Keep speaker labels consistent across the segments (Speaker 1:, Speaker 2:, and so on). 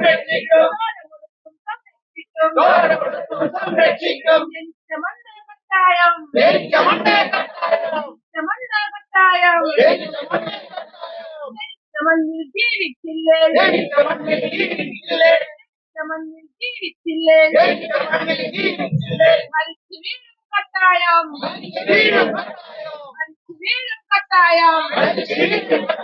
Speaker 1: bendito. Gloria por
Speaker 2: sangre, chico. Thank
Speaker 1: you.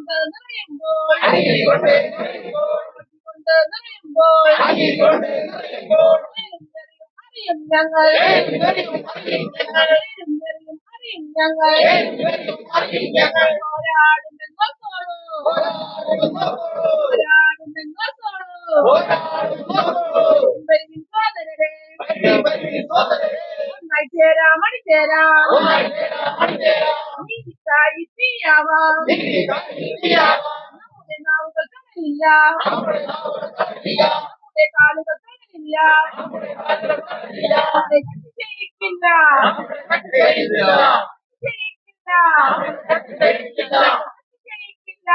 Speaker 1: കൊണ്ട് നിറയുമ്പോൾ
Speaker 2: കൊണ്ട് നിറയുമ്പോൾ
Speaker 1: അറിയും ഞങ്ങൾ
Speaker 2: അറിയും ഞങ്ങൾ
Speaker 1: അറിയും ഞങ്ങൾ പോരാടുമെന്നോ
Speaker 2: പോരാടുമെന്നോ
Speaker 1: പോരാടുമെന്നോ സോദരരെ ഒന്നായി ചേരാം അണിചേരാം
Speaker 2: നീ സാഹിത്യാവാം
Speaker 1: നമ്മുടെ നാവുകൾ തകരില്ല
Speaker 2: നമ്മുടെ
Speaker 1: കാലുകൾ തകരില്ല ജയിക്കില്ല ജയിക്കില്ല ജയിക്കില്ല